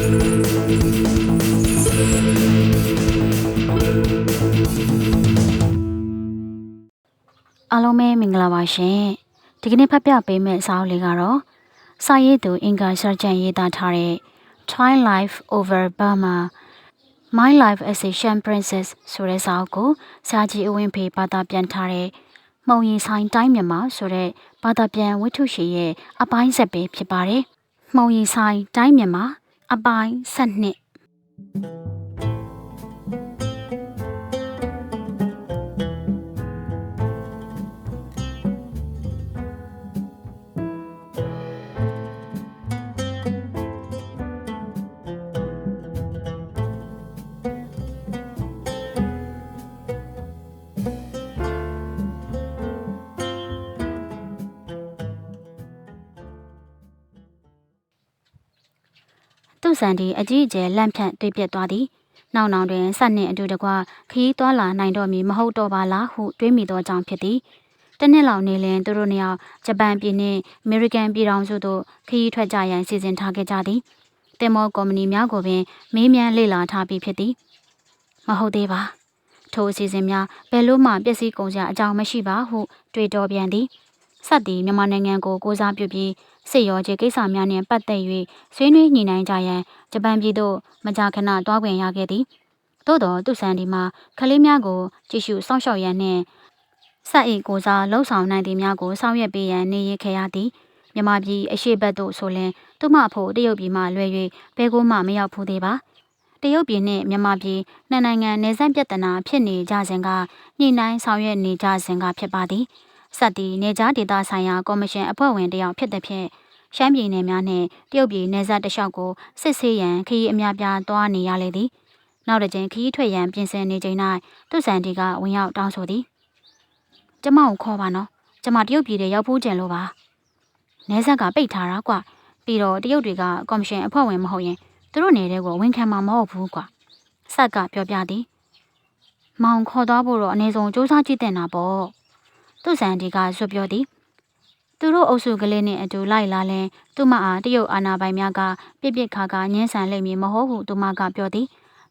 အားလုံးပဲမင်္ဂလာပါရှင်ဒီကနေ့ဖတ်ပြပေးမယ့်စာအုပ်လေးကတော့စာရေးသူအင်ကာဆာဂျန်ရေးသားထားတဲ့ Twilight Life Over Burma My Life as a Sham Princess ဆိုတဲ့စာအုပ်ကိုဆရာကြီးအဝင်းဖေဘာသာပြန်ထားတဲ့မှုံရင်ဆိုင်တိုင်းမြန်မာဆိုတဲ့ဘာသာပြန်ဝိထုရှိရဲ့အပိုင်းဆက်ပဲဖြစ်ပါတယ်မှုံရင်ဆိုင်တိုင်းမြန်မာ အပိုင်း7 သူ့ဆန်ဒီအကြီးအကျယ်လန့်ဖြန့်တွေ့ပြက်သွားသည်။နောက်နောင်တွင်ဆက်နှင့်အတူတကွခရီးသွားလာနိုင်တော့မည်မဟုတ်တော့ပါလားဟုတွေးမိသောကြောင့်ဖြစ်သည်။တစ်နှစ်လောက်နေလင်သူတို့နှစ်ယောက်ဂျပန်ပြည်နှင့်အမေရိကန်ပြည်ထောင်စုသို့ခရီးထွက်ကြရန်စီစဉ်ထားခဲ့ကြသည်။တင်မောကုမ္ပဏီများကိုပင်မေးမြန်းလေ့လာထားပြီးဖြစ်သည်။မဟုတ်သေးပါ။ထိုအစီအစဉ်များဘယ်လို့မှပျက်စီးကုန်စရာအကြောင်းမရှိပါဟု တွေးတောပြန်သည်။ဆက်သည်မြန်မာနိုင်ငံကိုကိုစားပြုပြီး စစ်ရောခြေကိစ္စများနှင့်ပတ်သက်၍ဆွေးနွေးညှိနှိုင်းကြရန်ဂျပန်ပြည်သို့မကြာခဏတွားခွင့်ရခဲ့သည်သို့သောသူဆန်ဒီမှာကလေးများကိုကြည့်ရှုစောင့်ရှောက်ရန်နှင့်ဆက်၏ကိုစားလှုပ်ဆောင်နိုင်သည်များကိုဆောင်ရွက်ပေးရန်နေရခဲ့ရသည်မြမပြည်အရှိတ်ဘက်သို့ဆိုလင်သူမအဖို့တရုတ်ပြည်မှလွှဲ၍ဘဲကိုမှမရောက်ဘူးသေးပါတရုတ်ပြည်နှင့်မြန်မာပြည်နှစ်နိုင်ငံနယ်စပ်ပြဿနာဖြစ်နေကြစဉ်ကညှိနှိုင်းဆောင်ရွက်နေကြစဉ်ကဖြစ်ပါသည် ဆက်သည်နေကြားဒေသဆိုင်ရာကော်မရှင်အဖွဲ့ဝင်တယောက်ဖြစ်သည်ဖြင့်ရှမ်းပြည်နယ်များနှင့်တရုတ်ပြည်နယ်စပ်တစ်လျှောက်ကိုစစ်ဆေးရန်ခရီးအများပြားသွားနေရလေသည်နောက်တစ်ကြိမ်ခရီးထွက်ရန်ပြင်ဆင်နေချိန်၌သူ့ဆန်တီကဝင်ရောက်တောင်းဆိုသည်ကျမကိုခေါ်ပါနော်ကျမတရုတ်ပြည်ထဲရောက်ဖို့ကြံလို့ပါနယ်စပ်ကပိတ်ထားတာကွပြီးတော့တရုတ်တွေကကော်မရှင်အဖွဲ့ဝင်မဟုတ်ရင်သူတို့နေတဲ့ကိုဝန်ခံမှာမဟုတ်ဘူးကွဆက်ကပြောပြသည်မောင်ခေါ်သွားဖို့တော့အနည်းဆုံးစူးစမ်းကြည့်တင်တာပေါ့ သူ့ဆန်တီကဆွပြောသည်သူတို့အုပ်စုကလေးနဲ့အတူလိုက်လာလဲသူမအားတရုတ်အာဏာပိုင်များကပြစ်ပြစ်ခါခါညှင်းဆန်လိမ့်မည်မဟုတ်ဟုသူမကပြောသည်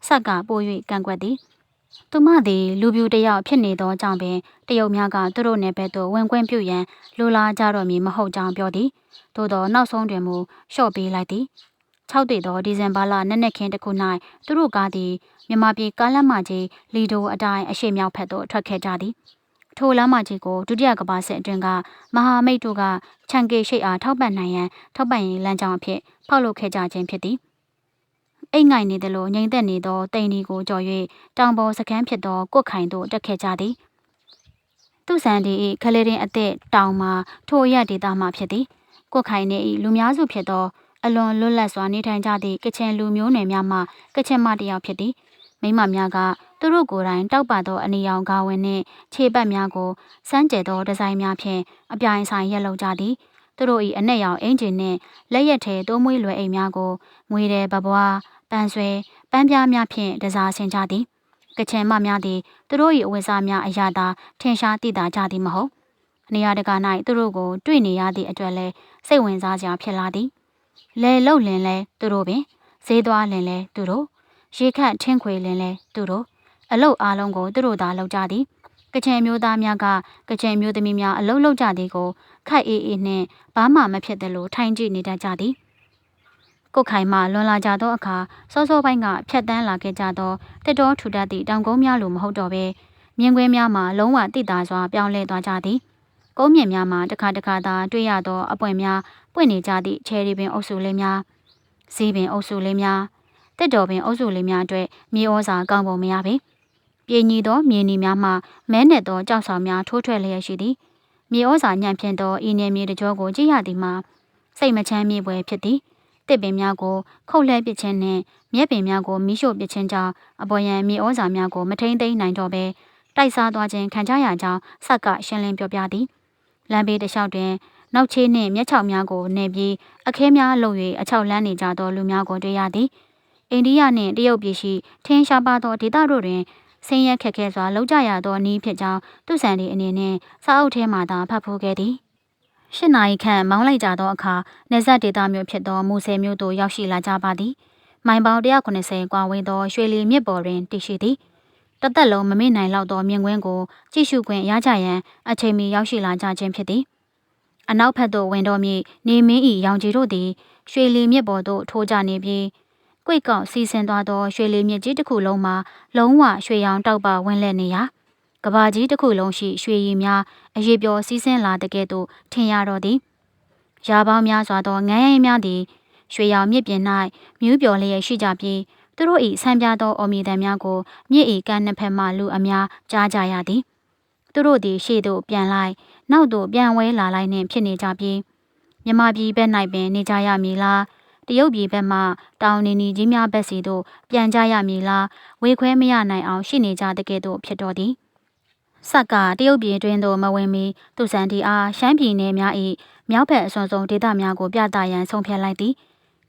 ဆက်ကပို၍ကန့်ကွက်သည်သူမသည်လူပြူတယောက်ဖြစ်နေသောကြောင့်ပင်တရုတ်များကသူတို့နယ်ဘက်သို့ဝင်ခွင့်ပြုရန်လိုလားကြတော့မည်မဟုတ်ကြောင်းပြောသည်သို့သောနောက်ဆုံးတွင်မူလျှော့ပေးလိုက်သည်6တည်သောဒီဇင်ဘာလနက်နက်ခင်းတစ်ခု၌သူတို့ကားသည်မြန်မာပြည်ကားလမ်းမကြီးလီဒိုအတိုင်းအရှိမြောက်ဘက်သို့ထွက်ခဲ့ကြသည် ထိုလမ်းမကြီးကိုဒုတိယကမ္ဘာစစ်အတွင်းကမဟာမိတ်တို့ကချန်ကေရှိတ်အားထောက်ပံ့နိုင်ရန်ထောက်ပံ့ရေးလမ်းကြောင်းအဖြစ်ဖောက်လုပ်ခဲ့ကြခြင်းဖြစ်သည်အိမ်ငိုင်နေသလိုငိမ့်သက်နေသောတိန်ဒီကိုကြော်၍တောင်ပေါ်စခန်းဖြစ်သောကွတ်ခိုင်သို့တက်ခဲ့ကြသည်သူဆန်ဒီ၏ခလေးရင်အသက်တောင်မှာထိုရက်ဒေသမှဖြစ်သည်ကွတ်ခိုင်နေ၏လူများစုဖြစ်သောအလွန်လွတ်လပ်စွာနေထိုင်ကြသည့်ကချင်လူမျိုးနယ်များမှကချင်မတယောက်ဖြစ်သည် မိမများကသူတို့ကိုယ်တိုင်တောက်ပသောအနေရောင်ကာဝင်နှင့်ခြေပတ်များကိုစမ်းကြဲသောဒီဇိုင်းများဖြင့်အပြိုင်ဆိုင်ရက်လုပ်ကြသည်သူတို့၏အနက်ရောင်အင်ဂျင်နှင့်လက်ရက်ထဲတိုးမွေးလွယ်အိမ်များကိုငွေတယ်ပပွားပန်းဆွဲပန်းပြားများဖြင့်တစားဆင်ကြသည်ကချင်မများသည်သူတို့၏အဝတ်စားများအရာသာထင်ရှားသိတာကြသည်မဟုတ်နေရာတကာ၌သူတို့ကိုတွေ့နေရသည့်အတွက်လည်းစိတ်ဝင်စားစရာဖြစ်လာသည်လဲလှုပ်လင်လဲသူတို့ပင်ဈေးသွားလင်လဲသူတို့ ရေခတ်ထင်းခွေလင်လဲသူတို့အလုတ်အားလုံးကိုသူတို့သာလုပ်ကြသည်ကချင်မျိုးသားများကကချင်မျိုးသမီးများအလုတ်လုပ်ကြသည်ကိုခိုက်အေးအေးနှင့်ဘာမှမဖြစ်သလိုထိုင်ကြည့်နေတတ်ကြသည်ကိုခိုင်မှလွန်လာကြသောအခါစောစောပိုင်းကဖြတ်တန်းလာခဲ့ကြသောတက်တော်ထူတတ်သည့်တောင်ကုန်းများလိုမဟုတ်တော့ဘဲမြင်ကွင်းများမှာလုံးဝတိတာစွာပြောင်းလဲသွားကြသည်ကုန်းမြင့်များမှာတစ်ခါတစ်ခါသာတွေ့ရသောအပွင့်များပွင့်နေကြသည့်ချယ်ရီပင်အုပ်စုလေးများဈေးပင်အုပ်စုလေးများ တက်တော်ပင်အုပ်စုလေးများအတွက်မြေဩဇာကောင်းပုံမရပေပြည်ညီသောမြေနီများမှမဲနဲ့သောကြောက်ဆောင်များထိုးထွက်လျက်ရှိသည်မြေဩဇာညံ့ဖြင့်သောဤနယ်မြေတကြောကိုကြည့်ရသည်မှာစိတ်မချမ်းမြေပွဲဖြစ်သည်တစ်ပင်များကိုခုတ်လှဲပစ်ခြင်းနှင့်မြက်ပင်များကိုမိရှို့ပစ်ခြင်းကြောင့်အပေါ်ယံမြေဩဇာများကိုမထိန်သိမ်းနိုင်တော့ဘဲတိုက်စားသွားခြင်းခံကြရကြောင်းဆက်ကရှင်းလင်းပြောပြသည်လမ်းဘေးတစ်လျှောက်တွင်နောက်ချေးနှင့်မျက်ခြောက်များကိုနှင်ပြီးအခဲများလုံ၍အချောက်လန်းနေကြသောလူများကိုတွေ့ရသည် အိန္ဒိယနှင့်တရုတ်ပြည်ရှိထင်းရှားပါသောဒေသတို့တွင်ဆင်းရဲခက်ခဲစွာလောက်ကြရသောနည်းဖြစ်ကြောင်းသူဆန်ဒီအနေနဲ့စာအုပ်ထဲမှသာဖတ်ဖို့ခဲ့သည်။ရှစ်နာရီခန့်မောင်းလိုက်ကြသောအခါနေဆက်ဒေသမျိုးဖြစ်သောမူဆယ်မျိုးသို့ရောက်ရှိလာကြပါသည်မိုင်ပေါင်း190ကွာဝေးသောရွှေလီမြစ်ပေါ်တွင်တည်ရှိသည်တသက်လုံးမမေ့နိုင်လောက်သောမြင်ကွင်းကိုကြည့်ရှုခွင့်ရကြရန်အချိန်မီရောက်ရှိလာကြခြင်းဖြစ်သည်အနောက်ဘက်သို့ဝင်တော်မူနေမင်း၏ရောင်ကြီးတို့သည်ရွှေလီမြစ်ပေါ်သို့ထိုးကြနေပြီး ကွိတ်ကောက်စီးဆင်းသွားသောရွှေလီမြစ်ကြီးတစ်ခုလုံးမှာလုံးဝရွှေရောင်တောက်ပဝင်းလက်နေရာကဘာကြီးတစ်ခုလုံးရှိရွှေရည်များအရေးပျော်စီးဆင်းလာတဲ့ကဲ့သို့ထင်ရတော့သည်ရာပေါင်းများစွာသောငန်းရိုင်းများသည်ရွှေရောင်မြစ်ပြင်၌မြူးပျော်လျက်ရှိကြပြီးသူတို့၏ဆံပြသောအော်မီတန်များကိုမြစ်၏ကမ်းနှစ်ဖက်မှလူအများကြားကြရသည်သူတို့သည်ရှေ့သို့ပြန်လိုက်နောက်သို့ပြန်ဝဲလာလိုက်နှင့်ဖြစ်နေကြပြီးမြမပြည်ဘက်၌ပင်နေကြရမည်လား တရုတ်ပြည်ဘက်မှတောင်နေနီကြီးများဘက်စီသို့ပြန်ကြရမည်လားဝေခွဲမရနိုင်အောင်ရှိနေကြတဲ့ကဲ့သို့ဖြစ်တော်သည်ဆက်ကတရုတ်ပြည်တွင်သို့မဝင်မီသူစံတီအားရှမ်းပြည်နယ်များ၏မြောက်ဘက်အစွန်ဆုံးဒေသများကိုပြသရန်ဆုံးဖြတ်လိုက်သည်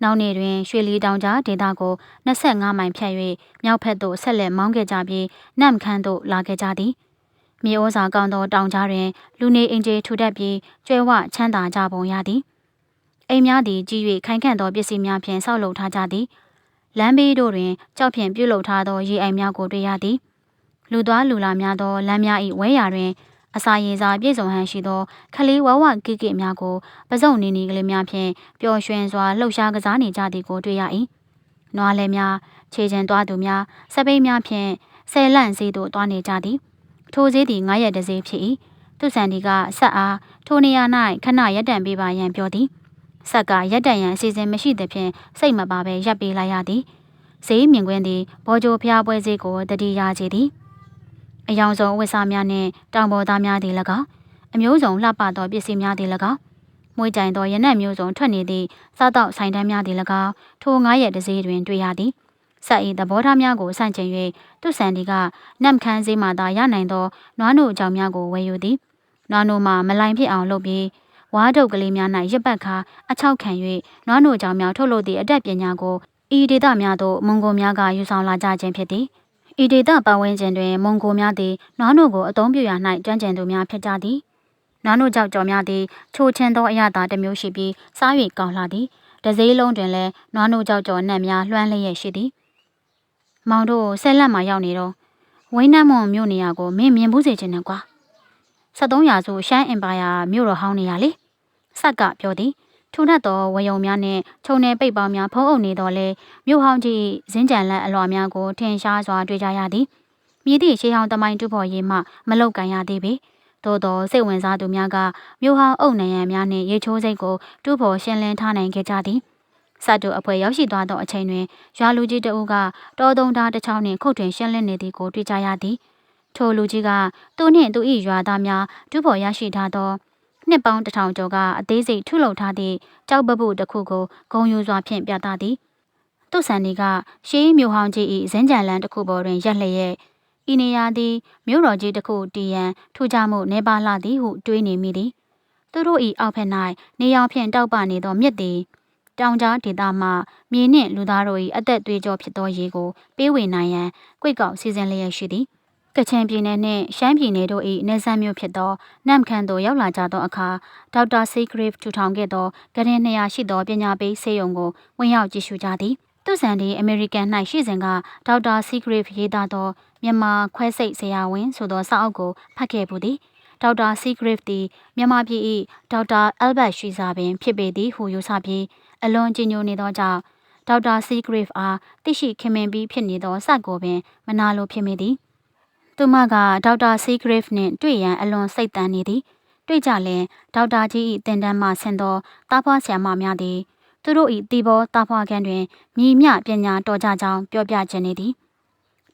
နောက်နေ့တွင်ရွှေလီတောင်ကြားဒေသကို25မိုင်ဖြတ်၍မြောက်ဘက်သို့ဆက်လက်မောင်းခဲ့ကြပြီးနမ်ခန်းသို့လာခဲ့ကြသည်မြေဩဇာကောင်းသောတောင်ကြားတွင်လူနေအင်ဂျီထူထပ်ပြီးကျွဲဝချမ်းသာကြပုံရသည် အိမ်များသည်ကြီး၍ခိုင်ခန့်သောပစ္စည်းများဖြင့်ဆောက်လုပ်ထားကြသည်လမ်းဘေးတို့တွင်ကြောက်ဖြင့်ပြုလုပ်ထားသောရေအိမ်များကိုတွေ့ရသည်လူသွားလူလာများသောလမ်းများ၏ဝဲရာတွင်အစာရေစာပြည့်စုံဟန်ရှိသောခလေးဝဝကိကိများကိုပစုံနီနီကလေးများဖြင့်ပျော်ရွှင်စွာလှုပ်ရှားကစားနေကြသည်ကိုတွေ့ရ၏။နွားလဲများခြေချင်သွားသူများစပိတ်များဖြင့်ဆယ်လန့်စည်းသို့သွားနေကြသည်။ထိုစည်းသည်9ရက်တစည်းဖြစ်၏။သူဆန်ဒီကဆက်အားထိုနေရာ၌ခဏရက်တန့်ပေးပါရန်ပြောသည်။ ဆက်ကရက်တန့်ရန်အစီအစဉ်မရှိသဖြင့်စိတ်မပါဘဲရပ်ပေးလိုက်ရသည်။ဈေးမြင်ကွင်းသည်ဘော်ဂျိုဖျားပွဲဈေးကိုတတိယကြည်သည်။အယောင်ဆုံးဝတ်စားများနှင့်တောင်ပေါ်သားများသည်၎င်းအမျိုးစုံလှပသောပစ္စည်းများသည်၎င်းမွေးကြိုင်သောရနက်မျိုးစုံထွက်နေသည့်စားတောက်ဆိုင်တန်းများသည်၎င်းထိုငါးရက်တစည်းတွင်တွေ့ရသည်ဆက်ဤသဘောထားများကိုစန့်ကျင်၍သူဆန်ဒီကနမ်ခန်းစည်းမှသာရနိုင်သောနွားနို့အကြောင်းများကိုဝယ်ယူသည်နွားနို့မှာမလိုင်ဖြစ်အောင်လုပ်ပြီး ဝါးတုပ်ကလေးများ၌ရစ်ပတ်ခါအချောက်ခံ၍နွားနို့အကြောင်းများထုတ်လုပ်သည့်အတတ်ပညာကိုဤဒေသများသို့မွန်ဂိုများကယူဆောင်လာကြခြင်းဖြစ်သည်ဤဒေသပတ်ဝန်းကျင်တွင်မွန်ဂိုများသည်နွားနို့ကိုအသုံးပြုရာ၌ကျွမ်းကျင်သူများဖြစ်ကြသည်နွားနို့ကြောက်ကြော်များသည်ချိုချင်းသောအရသာတစ်မျိုးရှိပြီးစား၍ကောင်းလာသည်တစည်းလုံးတွင်လည်းနွားနို့ကြောက်ကြော်နှက်များလွှမ်းလျက်ရှိသည်မောင်တို့ဆက်လက်မှရောက်နေတော့ဝိန်းနမ်းမွန်မြို့နေရာကိုမင်းမြင်ဘူးစေချင်တယ်ကွာ73ရာစုရှမ်းအင်ပါယာမြို့တော်ဟောင်းနေရလေ ဆက်ကပြောသည်ထူထပ်သောဝယုံများနှင့်ခြုံနယ်ပိတ်ပေါင်းများဖုံးအုပ်နေတော်လဲမြို့ဟောင်းကြီးဇင်းကြံလန့်အလွာများကိုထင်ရှားစွာတွေ့ကြရသည်မြည်သည့်ရှေးဟောင်းတမိုင်းတူဖို့ရေးမှမလောက်ကန်ရသေးပေသို့သောစိတ်ဝင်စားသူများကမြို့ဟောင်းအုပ်နံရံများနှင့်ရေချိုးစိတ်ကိုတူဖို့ရှင်းလင်းထားနိုင်ခဲ့ကြသည်စတုအဖွဲရောက်ရှိသွားသောအချိန်တွင်ရွာလူကြီးတအုပ်ကတောသုံးသားတစ်ချောင်းနှင့်ခုတ်ထွင်ရှင်းလင်းနေသည်ကိုတွေ့ကြရသည်ထိုလူကြီးကသူနှင့်သူ၏ရွာသားများတူဖို့ရရှိထားသော နှစ်ပေါင်းတစ်ထောင်ကျော်ကအသေးစိတ်ထုလုပ်ထားသည့်ကြောက်ပပုတစ်ခုကိုဂုံယူစွာဖြင့်ပြသသည်သူ့ဆန်ဒီကရှေးမြို့ဟောင်းကြီး၏ဇင်းကြံလန်းတစ်ခုပေါ်တွင်ရက်လျက်ဤနေရာသည်မြို့တော်ကြီးတစ်ခုတည်ရန်ထူးခြားမှုနေပါလာသည်ဟုတွေးနေမိသည်သူတို့၏အောက်ဖက်၌နေရောင်ဖြင့်တောက်ပနေသောမြစ်သည်တောင်ကြားဒေသမှမြေနှင့်လူသားတို့၏အသက်သွေးကြောဖြစ်သောရေကိုပေးဝေနိုင်ရန်ကြွေကောက်စီစဉ်လျက်ရှိသည်။ ကချင်ပြည်နယ်နှင့်ရှမ်းပြည်နယ်တို့၏နေဆက်မြို့ဖြစ်သောနမ်ခန်သို့ရောက်လာကြသောအခါဒေါက်တာစီဂရစ်ထူထောင်ခဲ့သောကရင်200ရှိသောပညာပေးဆေးရုံကိုဝင်ရောက်ကြည့်ရှုကြသည်သူဆန်ဒီအမေရိကန်၌ရှိစဉ်ကဒေါက်တာစီဂရစ်ရေးသားသောမြန်မာခွဲစိတ်ဆရာဝန်ဆိုသောစာအုပ်ကိုဖတ်ခဲ့ပူသည်ဒေါက်တာစီဂရစ်သည်မြန်မာပြည်၏ဒေါက်တာအယ်ဘတ်ရှိစာပင်ဖြစ်ပေသည်ဟုယူဆပြီးအလွန်ကြည်ညိုနေသောကြောင့်ဒေါက်တာစီဂရစ်အားသိရှိခင်မင်ပြီးဖြစ်နေသောစက်ကိုပင်မနာလိုဖြစ်မိသည် သူမကဒေါက်တာစီဂရစ်နှင့်တွေ့ရန်အလွန်စိတ်တန်နေသည်တွေ့ကြလင်ဒေါက်တာကြီး၏တင်တန်းမှဆင်သောတားဖွားဆရာမများသည်သူတို့၏တီဘောတားဖွားခန်းတွင်မြည်မြပညာတော်ကြကြောင်းပြောပြခြင်းနေသည်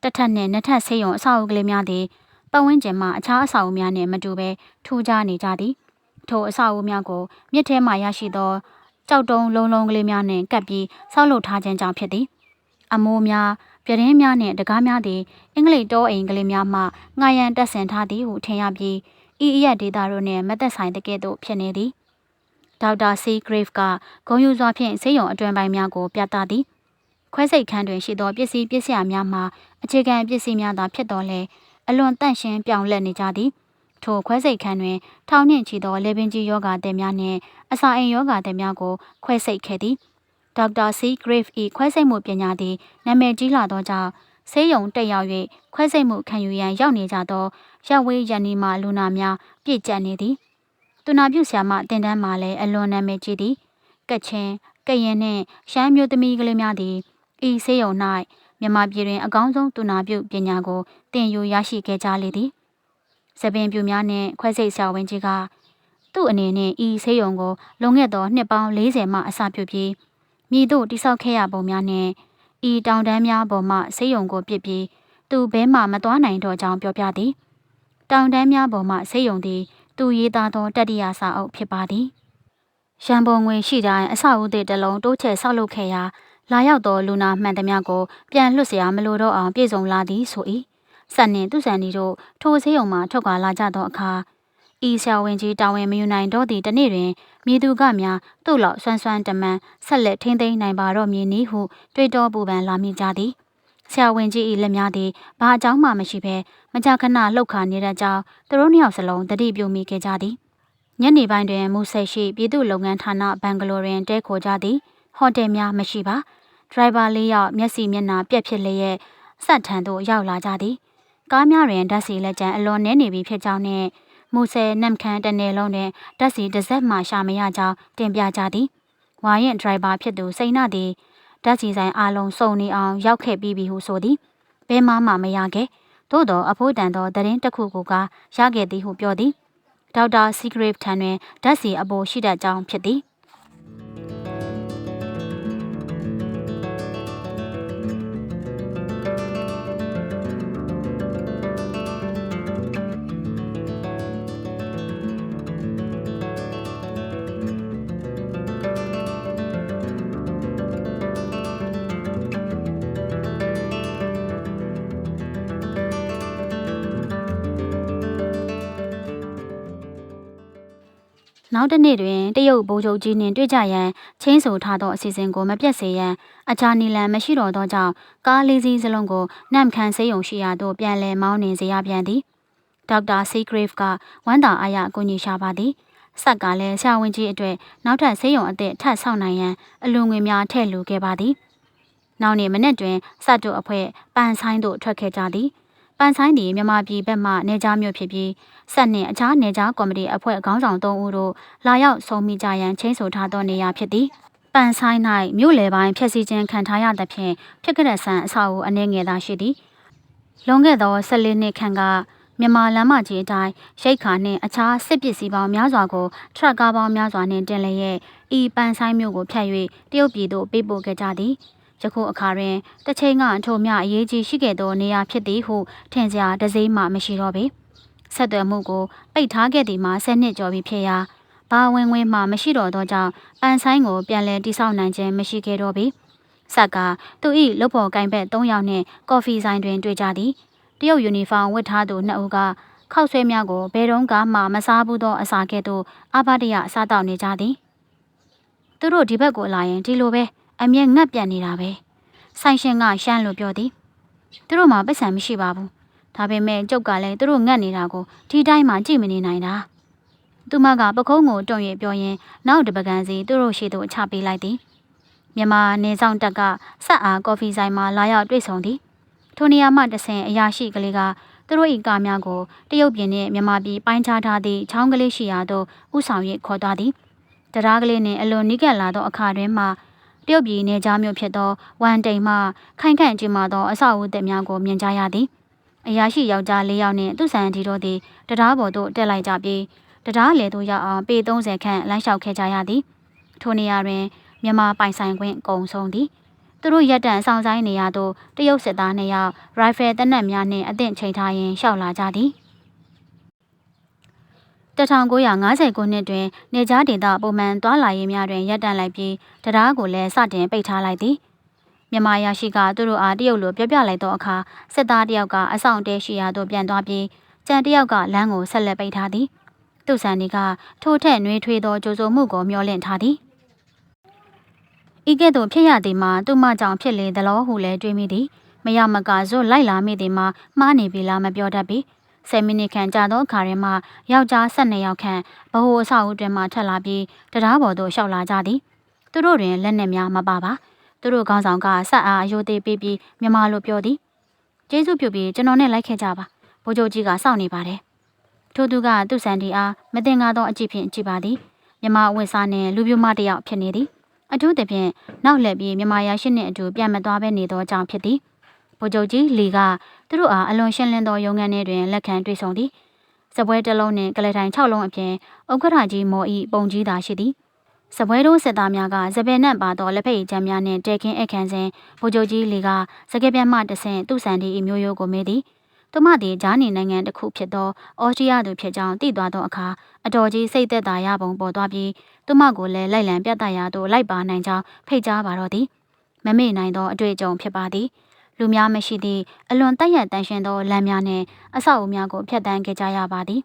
တထက်နှင့်နှစ်ထပ်ဆေးရုံအဆောက်အဦကလေးများသည်ပတ်ဝန်းကျင်မှအခြားအဆောက်အဦများနှင့်မတူဘဲထူးခြားနေကြသည်ထိုအဆောက်အဦများကိုမြစ်ထဲမှရရှိသောကြောက်တုံးလုံးလုံးကလေးများနှင့်ကပ်ပြီးဆောက်လုပ်ထားခြင်းကြောင့်ဖြစ်သည် အမိုးများ ပြတင်းများနှင့်တကားများသည်အင်္ဂလိပ်တောအိမ်ကလေးများမှငှားရန်တက်ဆင်ထားသည်ဟုထင်ရပြီးဤအရက်ဒေတာတို့နှင့်မသက်ဆိုင်တဲ့ကဲ့သို့ဖြစ်နေသည်ဒေါက်တာစီဂရိဖ်ကဂုံယူစွာဖြင့်ဆေးရုံအတွင်ပိုင်းများကိုပြသသည်ခွဲစိတ်ခန်းတွင်ရှိသောပစ္စည်းပစ္စယများမှာအခြေခံပစ္စည်းများသာဖြစ်တော်လဲအလွန်တန့်ရှင်းပြောင်းလဲနေကြသည်ထိုခွဲစိတ်ခန်းတွင် ထောင်နှင့်ချီသောလေပင်ကြီးယောဂါတဲ့များနှင့်အစာအိမ်ယောဂါတဲ့များကိုခွဲစိတ်ခဲ့သည် ဒေါက်တာစီဂရိဖ်၏ခွဲစိတ်မှုပညာသည်နာမည်ကြီးလာသောကြောင့်ဆေးရုံတက်ရောက်၍ခွဲစိတ်မှုခံယူရန်ရောက်နေကြသောရပ်ဝေးရန်နီမာလူနာများပြည့်ကျက်နေသည်သူနာပြုဆရာမတင်တန်းမှလည်းအလွန်နာမည်ကြီးသည်ကချင်ကရင်နှင့်ရှမ်းမျိုးသမီးကလေးများသည်ဤဆေးရုံ၌မြန်မာပြည်တွင်အကောင်းဆုံးသူနာပြုပညာကိုသင်ယူရရှိခဲ့ကြလေသည်။သပင်ပြူများနှင့်ခွဲစိတ်ဆရာဝန်ကြီးကသူ့အနေနဲ့ဤဆေးရုံကိုလွန်ခဲ့သောနှစ်ပေါင်း40မှအစပြုပြီး မြည်တို့တိဆောက်ခဲ့ရပုံများနှင့်ဤတောင်တန်းများပေါ်မှဆေးရုံကိုပြစ်ပြီးသူဘဲမှမသွားနိုင်တော့ကြောင်းပြောပြသည်။တောင်တန်းများပေါ်မှဆေးရုံသည်သူရေးသားသောတတိယစာအုပ်ဖြစ်ပါသည်။ရန်ပုံငွေရှိတိုင်းအဆောက်အဦတွေတစ်လုံးတိုးချဲ့ဆောက်လုပ်ခဲ့ရာလာရောက်သောလူနာမှန်သမျှကိုပြန်လွှတ်เสียမလိုတော့အောင်ပြည်စုံလာသည်ဆို၏ဆက်နှင့်သူဆန်ဒီတို့ထိုဆေးရုံမှထွက်ခွာလာကြသောအခါ ဤဆရာဝန်ကြီးတာဝန်မယူနိုင်တော့သည့်တနေ့တွင်မြေသူကများသူ့လောက်ဆွမ်းဆွမ်းတမန်ဆက်လက်ထိမ့်သိမ်းနိုင်ပါတော့မည်နည်းဟုတွေးတောပူပန်လာမိကြသည်ဆရာဝန်ကြီး၏လက်များသည်ဘာအကြောင်းမှမရှိဘဲမကြခဏလှုပ်ခါနေတဲ့အကြောင်းသူတို့နှစ်ယောက်စလုံးတတိပြုမိခဲ့ကြသည်ညနေပိုင်းတွင်မူဆက်ရှိပြည်သူ့လုပ်ငန်းဌာနဘန်ဂလိုတွင်တဲခိုကြသည်ဟိုတယ်များမရှိပါဒရိုင်ဘာလေးယောက်မျက်စိမျက်နှာပြက်ဖြစ်လျက်ဆက်ထန်သို့ရောက်လာကြသည်ကားများတွင်ဓာတ်စီလက်ကျန်အလွန်နည်းနေပြီဖြစ်ကြောင်းနှင့် မူဆယ်နမ်ခန်တနယ်လုံးတွင်ဓာတ်စီတစ်စက်မှရှာမရကြောင်းတင်ပြကြသည်ဝါရင်ဒရိုင်ဘာဖြစ်သူစိန်နာသည်ဓာတ်စီဆိုင်အားလုံးစုံနေအောင်ရောက်ခဲ့ပြီးပြီဟုဆိုသည်ဘဲမှမှမရခဲ့သို့သောအဖို့တန်သောသတင်းတစ်ခုကိုကရခဲ့သည်ဟုပြောသည်ဒေါက်တာစီဂရစ်ထံတွင်ဓာတ်စီအပေါ်ရှိတတ်ကြောင်းဖြစ်သည် နောက်တစ်နေ့တွင်တရုတ်ဗိုလ်ချုပ်ကြီးနှင့်တွေ့ကြရန်ချင်းဆိုထားသောအစီအစဉ်ကိုမပြတ်စေရန်အခြားနီလန်မရှိတော့သောကြောင့်ကားလေးစီးစလုံးကိုနမ်ခန်ဆေးရုံရှိရာသို့ပြန်လည်မောင်းနှင်စေရပြန်သည်ဒေါက်တာစီဂရေးဖ်ကဝမ်းသာအားရအကူအညီရှာပါသည်ဆက်ကလည်းဆရာဝန်ကြီးအတွက်နောက်ထပ်ဆေးရုံအသစ်ထပ်ဆောက်နိုင်ရန်အလူငွေများထည့်လူခဲ့ပါသည်နောက်နေ့မနေ့တွင်စတ်တို့အဖွဲ့ပန်ဆိုင်သို့ထွက်ခဲ့ကြသည် ပန်ဆိုင်သည်မြန်မာပြည်ဘက်မှနေကြားမြို့ဖြစ်ပြီးဆက်နှင့်အခြားနေကြားကော်မတီအဖွဲ့ခေါင်းဆောင်၃ဦးတို့လာရောက်ဆုံမိကြရန်ချင်းဆိုထားသောနေရာဖြစ်သည်ပန်ဆိုင်၌မြို့လယ်ပိုင်းဖျက်ဆီးခြင်းခံထားရသဖြင့်ဖြစ်ကြတဲ့ဆန်အဆောက်အဦအနေငယ်သာရှိသည်လွန်ခဲ့သော14နှစ်ခန့်ကမြန်မာလမ်းမကြီးအတိုင်းရိတ်ခါနှင့်အခြားစစ်ပစ္စည်းပေါင်းများစွာကိုထရက်ကားပေါင်းများစွာနှင့်တင်လျက်ဤပန်ဆိုင်မြို့ကိုဖြတ်၍တရုတ်ပြည်သို့ပေးပို့ခဲ့ကြသည် ယခုအခါတွင်တစ်ချိန်ကထိုမြအရေးကြီးရှိခဲ့သောနေရာဖြစ်သည်ဟုထင်စရာတစိမ့်မှမရှိတော့ပေဆက်သွယ်မှုကိုပိတ်ထားခဲ့သည်မှာ၁၀နှစ်ကျော်ပြီဖြစ်ရာဘာဝင်ဝင်မှမရှိတော့သောကြောင့်ပန်ဆိုင်ကိုပြန်လည်တိဆောက်နိုင်ခြင်းမရှိခဲ့တော့ပေဆက်ကသူ၏လုပ်ဖော်ကိုင်ဘက်၃ယောက်နှင့်ကော်ဖီဆိုင်တွင်တွေ့ကြသည်တရုတ်ယူနီဖောင်းဝတ်ထားသူနှစ်ဦးကခောက်ဆွဲများကိုဘယ်တော့မှမစားဘူးသောအစာကဲ့သို့အဘတရစားတောက်နေကြသည်သူတို့ဒီဘက်ကိုလာရင်ဒီလိုပဲ အမြဲငတ်ပြတ်နေတာပဲဆိုင်ရှင်ကရှမ်းလို့ပြောသည်သူတို့မှပတ်စံမရှိပါဘူးဒါပေမဲ့ကျုပ်ကလည်းသူတို့ငတ်နေတာကိုဒီတိုင်းမှကြည့်မနေနိုင်တာသူမကပကုံးကိုတုံရပြောရင်းနောက်တပကံစီသူတို့ရှိသူအချပေးလိုက်သည်မြန်မာနေဆောင်တက်ကဆက်အားကော်ဖီဆိုင်မှာလာရောက်တွေ့ဆုံသည်ထိုနေရာမှတဆင်အရာရှိကလေးကသူတို့၏ကားများကိုတရုတ်ပြည်နှင့်မြန်မာပြည်ပိုင်းခြားထားသည့်ချောင်းကလေးရှိရာသို့ဥဆောင်၍ခေါ်သွားသည်တရားကလေးနှင့်အလွန်နီးကပ်လာသောအခါတွင်မှ တရုတ်ပြည်နယ်ကြားမြို့ဖြစ်သောဝမ်တိန်မှခိုင်ခန့်ကြီးမာသောအဆောက်အဦသစ်များကိုမြင်ကြရသည်အရာရှိယောက်ျား၄ယောက်နှင့်သူ့ဆန်ဒီတို့သည်တရားပေါ်သို့တက်လိုက်ကြပြီးတရားလေသို့ရောက်အောင်ပေ30ခန့်လမ်းလျှောက်ခဲ့ကြရသည်ထိုနေရာတွင်မြန်မာပိုင်ဆိုင်ခွင့်ကုံဆုံးသည်သူတို့ရက်တန့်ဆောင်ဆိုင်နေရာသို့တရုတ်စစ်သားနှစ်ယောက်ရိုင်ဖယ်တနက်များနှင့်အသင့်ချိန်ထားရင်းရှောက်လာကြသည် 1950ခုနှစ်တွင်နေကြားဒေသပုံမှန်သွာလာရေးများတွင် ရပ်တန့်လိုက်ပြီးတရားကိုလည်းစတင်ပိတ်ထားလိုက်သည်မြန်မာရရှိကသူတို့အားတရုတ်လိုပြောပြလိုက်သောအခါစစ်သားတယောက်ကအဆောင်တဲရှိရာသို့ပြန်သွားပြီးကြံတယောက်ကလမ်းကိုဆက်လက်ပိတ်ထားသည်သူ့ဆန်ဒီကထိုထက်နှွေးထွေးသောကြိုးစိုးမှုကိုမျှော်လင့်ထားသည်ဤကဲ့သို့ဖြစ်ရသည်မှာသူ့မကြောင့်ဖြစ်လေသလိုဟုလည်းတွေးမိသည်မရမကဇွတ်လိုက်လာမိသည်မှာမှားနေပြီလားမပြောတတ်ပြီ 10မိနစ်ခန့်ကြာသောအခါထဲမှယောက်ျား12ယောက်ခန့်ဗဟိုအဆောက်အဦတွင်မှထွက်လာပြီးတရားပေါ်သို့လျှောက်လာကြသည်သူသူတို့တွင်လက်နက်များမပါပါသူတို့ခေါင်းဆောင်ကဆက်အားအယိုသေးပေးပြီးမြန်မာလိုပြောသည်ကျေးဇူးပြုပြီးကျွန်တော်နဲ့လိုက်ခဲ့ကြပါဗိုလ်ချုပ်ကြီးကစောင့်နေပါတယ်ထို့သူကသူ့ဆန်ဒီအားမတင်ကားသောအကြည့်ဖြင့်ကြည့်ပါသည်မြန်မာအဝတ်စားနှင့်လူပြိုမတစ်ယောက်ဖြစ်နေသည်အထူးသဖြင့်နောက်လှည့်ပြီးမြန်မာရရှိနှင့်အတူပြန်မသွားဘဲနေသောကြောင့်ဖြစ်သည်ဗိုလ်ချုပ်ကြီးလီက သူတို့အားအလွန်ရှင်းလင်းသောရုံးခန်းထဲတွင်လက်ခံတွေ့ဆုံသည်စပွဲတစ်လုံးနှင့်ကလေးတိုင်း6လုံးအပြင်ဥက္ကဋ္ဌကြီးမော်ဤပုံကြီးသာရှိသည်စပွဲတို့စစ်သားများကစပယ်နှံ့ပါသောလက်ဖက်ရည်ချမ်းများနှင့်တဲခင်းအခန်းစဉ်ဗိုလ်ချုပ်ကြီးလီကစကဲပြတ်မှတဆင့်သူ့ဆန်ဒီအမျိုးရိုးကိုမေးသည်သူမသည်ဂျားနေနိုင်ငံတစ်ခုဖြစ်သောအော်စတြီးယားသူဖြစ်ကြောင်းသိသွားသောအခါအတော်ကြီးစိတ်သက်သာရပုံပေါ်သွားပြီးသူမကိုလည်းလိုက်လံပြတ်တရာသို့လိုက်ပါနိုင်ကြောင်းဖိတ်ကြားပါတော့သည်မမေ့နိုင်သောအတွေ့အကြုံဖြစ်ပါသည် လူများမရှိသည့်အလွန်တက်ရတန်ရှင်သောလမ်းများနှင့်အဆောက်အဦများကိုဖျက်ဆီးခဲ့ကြရပါသည်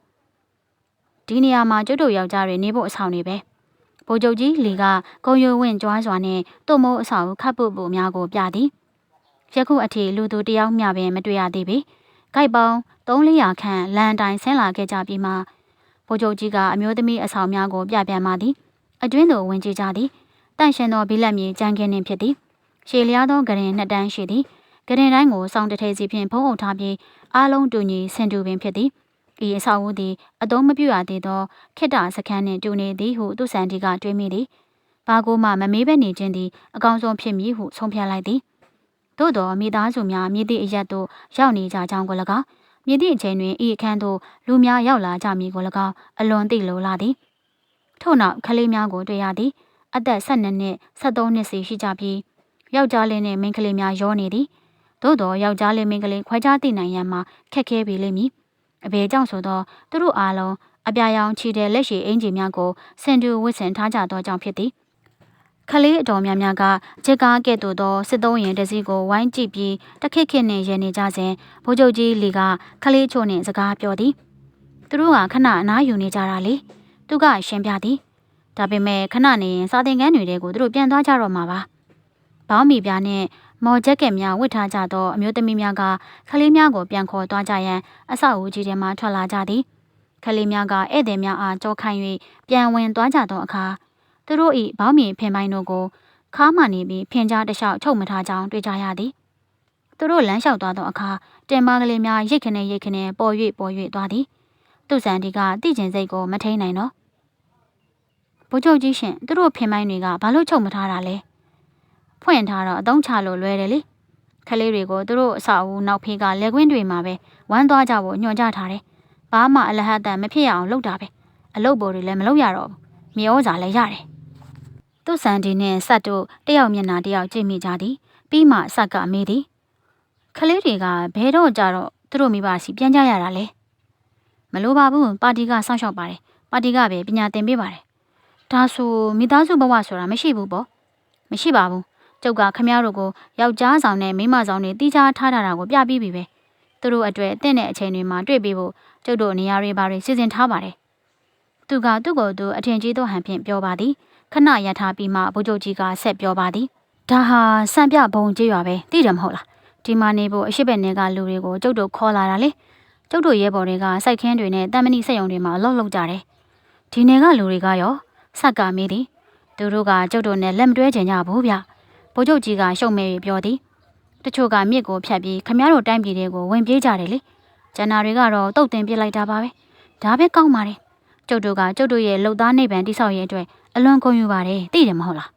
ဒီနေရာမှာကျွတ်တို့ယောက်ျားတွေနေဖို့အဆောင်တွေပဲဗိုလ်ချုပ်ကြီးလီကဂုံယိုဝင့်ကြွားစွာနှင့်တုံမိုးအဆောင်ခတ်ပုတ်ပုများကိုပြသည်ယခုအထိလူသူတယောက်မျှပင်မတွေ့ရသေးပေဂိုက်ပေါင်း300ခန့်လန်တိုင်းဆင်းလာခဲ့ကြပြီးမှဗိုလ်ချုပ်ကြီးကအမျိုးသမီးအဆောင်များကိုပြပြန်ပါသည်အတွင်းသို့ဝင်ကြည့်ကြသည်တန့်ရှင်သောဘိလက်မြေကြမ်းခင်းနှင့်ဖြစ်သည်ရှေလျားသောဂရင်နှစ်တန်းရှိသည် ဂရင်တိုင်းကိုစောင်းတထဲစီဖြင့်ဖုံးအုပ်ထားပြီးအားလုံးတူညီဆင်တူပင်ဖြစ်သည်ဤအဆောက်အဦသည်အသုံးမပြုရသေးသောခိတ္တစခန်းနှင့်တူနေသည်ဟုသူဆန်တီကတွေးမိသည်ဘာကိုမှမမေးဘဲနေခြင်းသည်အကောင်းဆုံးဖြစ်မည်ဟုဆုံးဖြတ်လိုက်သည်သို့တော်မိသားစုများမြည်သည့်အရက်သို့ရောက်နေကြကြောင်းကို၎င်းမြည်သည့်အချိန်တွင်ဤအခန်းသို့လူများရောက်လာကြမည်ကို၎င်းအလွန်သိလိုလာသည်ထို့နောက်ကလေးများကိုတွေ့ရသည်အသက်12နှစ်73နှစ်စီရှိကြပြီးယောက်ျားလေးနှင့်မိန်းကလေးများရောနေသည် သို့တော်ယောက်ျားလေးမိန်းကလေးခွဲခြားသိနိုင်ရန်မှာခက်ခဲပေလိမ့်မည်အဘယ်ကြောင့်ဆိုတော့သူတို့အားလုံးအပြာရောင်ချီတဲ့လက်ရှိအင်ဂျီများကိုစင်တူဝစ်ဆင်ထားကြသောကြောင့်ဖြစ်သည်ခလေးအတော်များများကချစ်ကားကဲ့သို့သောစစ်သုံးရင်တစည်းကိုဝိုင်းကြည့်ပြီးတခစ်ခစ်နှင့်ရနေကြစဉ်ဗိုလ်ချုပ်ကြီးလီကခလေးချိုနှင့်စကားပြောသည်သူတို့ကခဏအနားယူနေကြတာလေသူကရှင်းပြသည်ဒါပေမဲ့ခဏနေရင်စာသင်ခန်းတွေကိုသူတို့ပြန်သွားကြတော့မှာပါဘောင်းမီပြားနဲ့ မော်ဂျက်ကက်များဝတ်ထားကြသောအမျိုးသမီးများကခလေးများကိုပြန်ခေါ်သွားကြရန်အဆောက်အဦကြီးထဲမှထွက်လာကြသည်ခလေးများကဧည့်သည်များအားကြောခိုင်း၍ပြန်ဝင်သွားကြသောအခါသူတို့၏ဘောင်းမီဖင်ပိုင်းတို့ကိုခါမှနေပြီးဖင်ကြားတစ်လျှောက်ချုပ်မထားကြောင်းတွေ့ကြရသည်သူတို့လမ်းလျှောက်သွားသောအခါတင်မကလေးများရိတ်ခနဲ့ရိတ်ခနဲ့ပေါ်၍ပေါ်၍သွားသည်သူ့စံဒီကတိကျင်စိတ်ကိုမထိန်နိုင်တော့ဘိုးချုပ်ကြီးရှင်သူတို့ဖင်ပိုင်းတွေကဘာလို့ချုပ်မထားတာလဲ ဖွင့်ထားတော့အသုံးချလို့လွဲတယ်လေခလေးတွေကိုသူတို့အဆောက်အဦနောက်ဖေးကလက်ကွင်းတွေမှာပဲဝမ်းသွားကြဖို့ညွှန်ကြားထားတယ်ဘာမှအလဟတ်တန်မဖြစ်ရအောင်လုပ်တာပဲအလုပ်ပေါ်တွေလည်းမလုပ်ရတော့ဘူးမြေဩဇာလည်းရတယ်သူ့စံဒီနဲ့ဆက်တို့တယောက်မျက်နှာတယောက်ကြည့်မိကြသည်ပြီးမှဆက်ကမေးသည်ခလေးတွေကဘဲတော့ကြတော့သူတို့မိဘစီပြန်ကြရတာလေမလိုပါဘူးပါတီကစောင့်ရှောက်ပါတယ်ပါတီကပဲပညာသင်ပေးပါတယ်ဒါဆိုမိသားစုဘဝဆိုတာမရှိဘူးပေါ့မရှိပါဘူး ကျုပ်ကခမရတို့ကိုယောက်ျားဆောင်နဲ့မိန်းမဆောင်တွေတီးခြားထားတာကိုပြပြီးပြီပဲသူတို့အတွေ့အသင့်တဲ့အချိန်တွေမှာတွေ့ပြီးဖို့ကျုပ်တို့နေရာတွေဘာတွေစီစဉ်ထားပါတယ်သူကသူ့ကိုယ်သူအထင်ကြီးသောဟန်ဖြင့်ပြောပါသည်ခဏရထားပြီးမှဗိုလ်ချုပ်ကြီးကဆက်ပြောပါသည်ဒါဟာစံပြဘုံကြေးရွာပဲသိတယ်မဟုတ်လားဒီမှာနေဖို့အရှိဘက်နယ်ကလူတွေကိုကျုပ်တို့ခေါ်လာတာလေကျုပ်တို့ရဲဘော်တွေကစိုက်ခင်းတွေနဲ့တမ်းမဏိစက်ရုံတွေမှာအလုပ်လုပ်ကြတယ်ဒီနယ်ကလူတွေကရောဆက်ကမေးသည်သူတို့ကကျုပ်တို့နဲ့လက်မတွဲချင်ကြဘူးဗျ ဗိုလ်ချုပ်ကြီးကရှုံမဲပြီးပြောသည်တချို့ကမြစ်ကိုဖြတ်ပြီးခမည်းတော်တိုင်းပြည်တွေကိုဝင်ပြေးကြတယ်လေကျန်နာတွေကတော့တုတ်တင်ပြစ်လိုက်တာပါပဲဒါပဲကောင်းပါတယ်ကျုပ်တို့ကကျုပ်တို့ရဲ့လှုပ်သားနေပံတိဆောက်ရေးအတွက်အလွန်ကုန်ယူပါတယ်သိတယ်မဟုတ်လား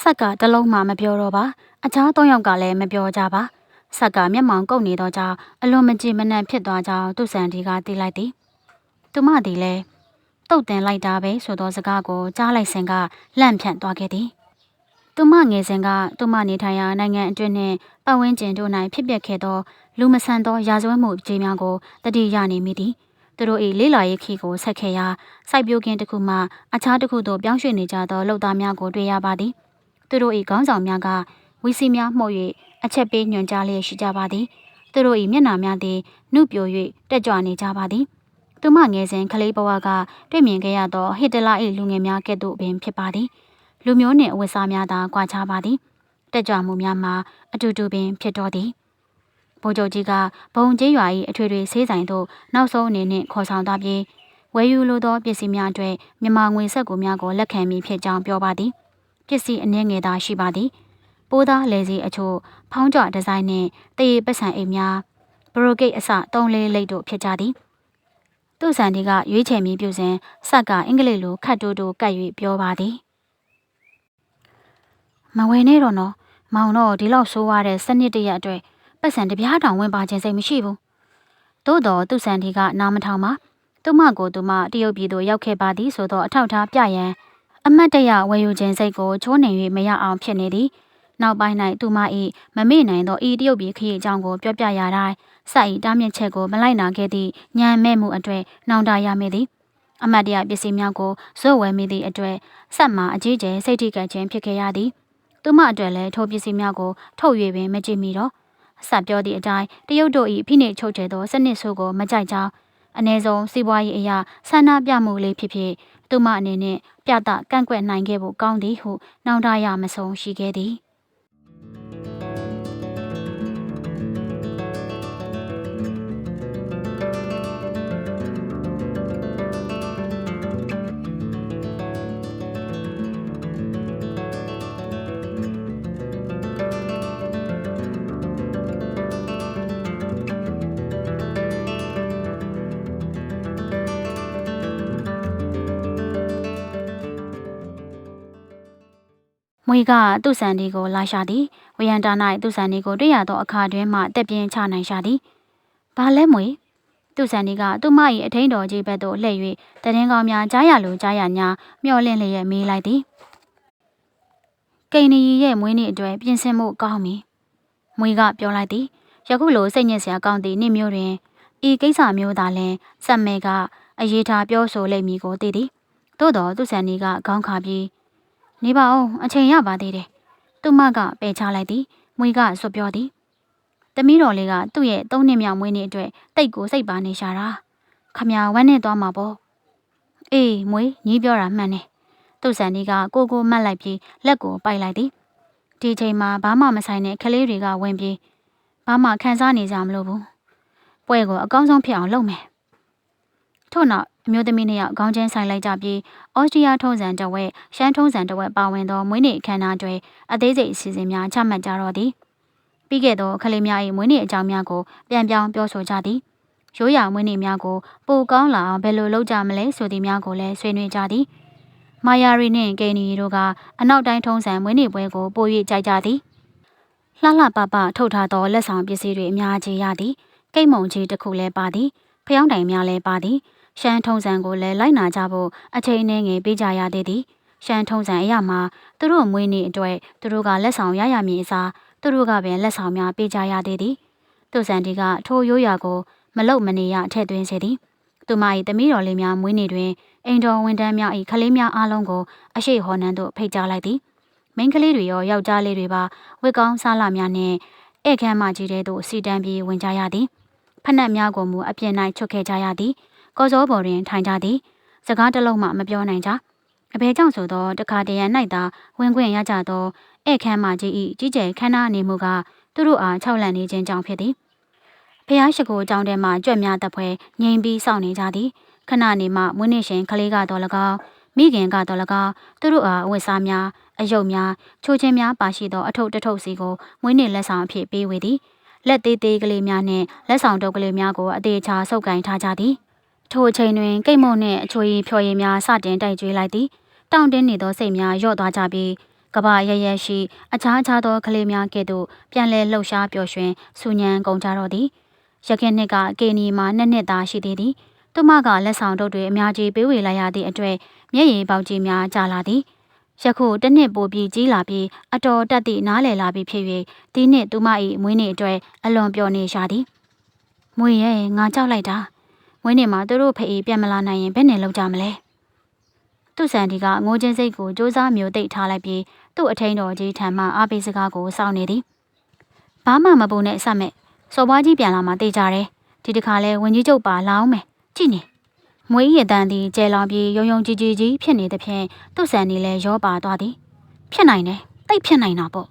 ဆက်ကတလုံးမှမပြောတော့ပါအခြားသုံးယောက်ကလည်းမပြောကြပါဆက်ကမျက်မှောင်ကုတ်နေတော့ကြောင့်အလွန်မကြည်မနှံ့ဖြစ်သွားကြောင်းသူ့ဆန်ဒီကသိလိုက်သည်သူမသည်လည်းတုတ်တင်လိုက်တာပဲဆိုသောစကားကိုကြားလိုက်စဉ်ကလန့်ဖြန့်သွားခဲ့သည် သူမငယ်စဉ်ကသူမနေထိုင်ရာနိုင်ငံအတွင်းနှင့်ပတ်ဝန်းကျင်တို့၌ဖြစ်ပျက်ခဲ့သောလူမဆန်သောရာဇဝတ်မှုကြေးများကိုတတိယနေမိသည်သူတို့၏လေးလာရေးခီကိုဆက်ခဲ့ရာစိုက်ပျိုးခင်းတစ်ခုမှအခြားတစ်ခုသို့ပြောင်းရွှေ့နေကြသောလုပ်သားများကိုတွေ့ရပါသည်သူတို့၏ခေါင်းဆောင်များကဝီစီများမှုတ်၍အချက်ပေးညွှန်ကြားလျက်ရှိကြပါသည်သူတို့၏မျက်နှာများသည်နှုတ်ပြို၍တက်ကြွနေကြပါသည်သူမငယ်စဉ်ကလေးဘဝကတွေ့မြင်ခဲ့ရသောဟစ်တလာ၏လူငယ်များကဲ့သို့ပင်ဖြစ်ပါသည် လူမျိုးနှင့်အဝတ်စားများသာကွာခြားပါသည်တက်ကြွမှုများမှာအတူတူပင်ဖြစ်တော်သည်ဗိုလ်ချုပ်ကြီးကဘုံကျေးရွာ၏အထွေထွေဆေးဆိုင်သို့နောက်ဆုံးအနေနဲ့ခေါ်ဆောင်သွားပြီးဝယ်ယူလိုသောပစ္စည်းများအတွက်မြန်မာငွေဆက်ကူများကိုလက်ခံမိဖြစ်ကြောင်းပြောပါသည်ပစ္စည်းအနည်းငယ်သာရှိပါသည်ပိုးသားလေစီအချို့ဖောင်းကြဒီဇိုင်းနှင့်တရေပတ်စံအိမ်များဘရိုကိတ်အစ၃လေးလိတ်တို့ဖြစ်ကြသည်သူ့ဆန်ဒီကရွေးချယ်မည်ပြုစဉ်ဆက်က အင်္ဂလိပ်လိုခတ်တိုးတိုးကပ်၍ပြောပါသည် မဝယ်နဲ့တော့နော်မောင်တော့ဒီလောက်ဆိုးရတဲ့စနစ်တရက်အတွက်ပတ်စံတပြားတောင်ဝင်ပါခြင်းစိတ်မရှိဘူးသို့တော်သူ့ဆန်ဒီကနားမထောင်ပါသူမကိုသူမတရုတ်ပြည်သို့ရောက်ခဲ့ပါသည်ဆိုတော့အထောက်ထားပြရန်အမတ်တရဝယ်ယူခြင်းစိတ်ကိုချိုးနှင်၍မရအောင်ဖြစ်နေသည်နောက်ပိုင်း၌သူမ၏မမေ့နိုင်သောဤတရုတ်ပြည်ခရီးအကြောင်းကိုပြောပြရတိုင်းစိုက်တားမြစ်ချက်ကိုမလိုက်နာခဲ့သည့်ညံမဲ့မှုအတွေ့နှောင်တရမိသည်အမတ်တရပစ္စည်းများကိုဇွတ်ဝယ်မိသည့်အတွေ့ဆက်မှာအကြီးကျယ်စိတ်ထိကပ်ခြင်းဖြစ်ခဲ့ရသည် သူမအတွက်လည်းထိုပစ္စည်းများကိုထုတ်၍ပင်မကြည့်မိတော့အဆက်ပြောသည့်အတိုင်းတရုတ်တို့၏ဖိနှိပ်ချုပ်ချယ်သောစနစ်ဆိုးကိုမကြိုက်ကြောင်းအ ਨੇ ဆုံးစီးပွားရေးအရာဆန္ဒပြမှုလေးဖြစ်ဖြစ်သူမအနေနဲ့ပြသကန့်ကွက်နိုင်ခဲ့ဖို့ကောင်းသည်ဟုနှောင့်တရမဆုံးရှိခဲ့သည် မွေကသူ့ဆန်ဒီကိုလာရှာသည်ဝရန်တာ၌သူ့ဆန်ဒီကိုတွေ့ရသောအခါတွင်မှတက်ပြင်းချနိုင်ရှာသည်ဘာလဲမွေသူ့ဆန်ဒီကသူမ၏အထင်းတော်ကြီးဘက်သို့လှည့်၍တရင်ကောင်းများကြားရလိုကြားရညာမျောလင့်လျက်မေးလိုက်သည်ကိန်နီရဲ့မွေးနေ့အတွက်ပြင်ဆင်မှုကောင်းပြီမွေကပြောလိုက်သည်ယခုလိုစိတ်ညစ်စရာကောင်းသည့်နေ့မျိုးတွင်ဤကိစ္စမျိုးသာလင်စက်မဲကအရေးထားပြောဆိုလိမ့်မည်ကိုသိသည်သို့တော်သူ့ဆန်ဒီကခေါင်းခါပြီး နေပါအောင်အချိန်ရပါသေးတယ်သူမကပယ်ချလိုက်သည်မွေကဆွပြောသည်တမီးတော်လေးကသူ့ရဲ့သုံးနှစ်မြောက်မွေးနေ့အတွက်တိတ်ကိုစိတ်ပါနေရှာတာခမဝမ်းနဲ့သွားမှာပေါ့အေးမွေညီးပြောတာမှန်တယ်သူ့ဆန်ဒီကကိုကိုမတ်လိုက်ပြီးလက်ကိုပိုက်လိုက်သည်ဒီချိန်မှာဘာမှမဆိုင်တဲ့ကလေးတွေကဝင်ပြီးဘာမှခံစားနေကြမလို့ဘူးပွဲကိုအကောင်းဆုံးဖြစ်အောင်လုပ်မယ်ထို့နောက် အမျိုးသမီးနှစ်ယောက်ခေါင်းချင်းဆိုင်လိုက်ကြပြီးဩစတြီးယားထုံးစံတဝက်ရှမ်းထုံးစံတဝက်ပါဝင်သောမွေးနေ့အခမ်းအနားတွေအသေးစိတ်အစီအစဉ်များချမှတ်ကြတော့သည်ပြီးခဲ့သောကလေးများ၏မွေးနေ့အကြောင်းများကိုပြန်ပြောင်းပြောဆိုကြသည်ရိုးရာမွေးနေ့များကိုပိုကောင်းလာအောင်ဘယ်လိုလုပ်ကြမလဲဆိုသည်များကိုလည်းဆွေးနွေးကြသည်မာယာရီနှင့်ကေနီတို့ကအနောက်တိုင်းထုံးစံမွေးနေ့ပွဲကိုပို၍ကြိုက်ကြသည်လှလှပပထုတ်ထားသောလက်ဆောင်ပစ္စည်းတွေအများကြီးရသည်ကိတ်မုံကြီးတစ်ခုလည်းပါသည်ဖျောင်းတိုင်များလည်းပါသည် ရှမ်းထုံးစံကိုလည်းလိုက်နာကြဖို့အချိန်နဲ့ငယ်ပေးကြရသေးသည်ရှမ်းထုံးစံအရာမှာသူတို့မွေးနေ့အတွက်သူတို့ကလက်ဆောင်ရရမည်အစားသူတို့ကပင်လက်ဆောင်များပေးကြရသေးသည်သူစံဒီကထိုရိုးရာကိုမလုတ်မနေရထည့်သွင်းစေသည်သူမ၏သမီးတော်လေးများမွေးနေ့တွင်အိမ်တော်ဝန်တန်းများ၏ခလေးများအားလုံးကိုအရှိဟော်နှံသို့ဖိတ်ကြားလိုက်သည်မိန်းကလေးတွေရောယောက်ျားလေးတွေပါဝစ်ကောင်းစားလာများနှင့်ဧကန်းမကြီးတဲ့သို့စီတန်းပြီးဝင်ကြရသည်ဖက်နှက်များကိုမူအပြင်၌ချွတ်ခဲ့ကြရသည် ကော်စောပေါ်တွင်ထိုင်ကြသည်စကားတစ်လုံးမှမပြောနိုင်ကြအဘဲကြောင့်ဆိုသောတခါတရံ၌သာဝင်ခွင့်ရကြသောဧကန်းမကြီး၏ကြီးကျယ်ခမ်းနားနေမှုကသူတို့အားခြောက်လန့်နေခြင်းကြောင့်ဖြစ်သည်ဖះရှိခိုးအကြောင်းထဲမှကြွက်များတပ်ဖွဲငိမ့်ပြီးစောင့်နေကြသည်ခဏနေမှမွေးနေ့ရှင်ကလေးကတော့၎င်းမိခင်ကတော့၎င်းသူတို့အားအဝတ်စားများအယုတ်များချိုးချင်းများပါရှိသောအထုပ်တထုပ်စီကိုမွေးနေ့လက်ဆောင်အဖြစ်ပေးဝေသည်လက်သေးသေးကလေးများနှင့်လက်ဆောင်တုပ်ကလေးများကိုအသေးချာဆုပ်ကင်ထားကြသည် ထိုအချိန်တွင်ကိတ်မုံနှင့်အချွေဖြော်ရည်များစတင်တိုက်ကျွေးလိုက်သည်တောင့်တင်းနေသောစိတ်များလျော့သွားကြပြီးကဘာရရရှိအခြားခြားသောကလေးများကဲ့သို့ပြန်လဲလှုပ်ရှားပျော်ရွှင်ဆူညံကုန်ကြတော့သည်ရခင်နှစ်ကကေနီမှာနှစ်နှစ်သားရှိသေးသည်သူမကလက်ဆောင်တုပ်တွေအများကြီးပေးဝေလိုက်ရသည့်အတွက်မျက်ရည်ပေါက်ကြီးများကျလာသည်ယခုတစ်နှစ်ပိုပြီးကြီးလာပြီးအတော်တက်သည့်နားလည်လာပြီးဖြစ်၍ဒီနှစ်သူမ၏မွေးနေ့အတွက်အလွန်ပျော်နေရှာသည်မွေရဲ့ငါကြောက်လိုက်တာ မွေးနေ့မှာသူတို့ဖေးပြန်မလာနိုင်ရင်ဘယ်နဲ့လုပ်ကြမလဲသူ့ဆန်ဒီကငိုချင်းစိတ်ကိုစူးစမ်းမျိုးသိပ်ထားလိုက်ပြီးသူ့အထင်းတော်ကြီးထံမှအားပေးစကားကိုစောင့်နေသည်ဘာမှမပူနဲ့ဆက်မဲ့စော်ပွားကြီးပြန်လာမှတေးကြတယ်ဒီတစ်ခါလဲဝင်ကြီးကျုပ်ပါလောင်းမယ်ကြည့်နေမွေးရတန်းသည်ကျဲလောင်ပြီးယုံယုံကြည်ကြည်ကြီးဖြစ်နေသဖြင့်သူ့ဆန်ဒီလည်းရောပါသွားသည် ဖြစ်နိုင်တယ်တိတ်ဖြစ်နိုင်တာပေါ့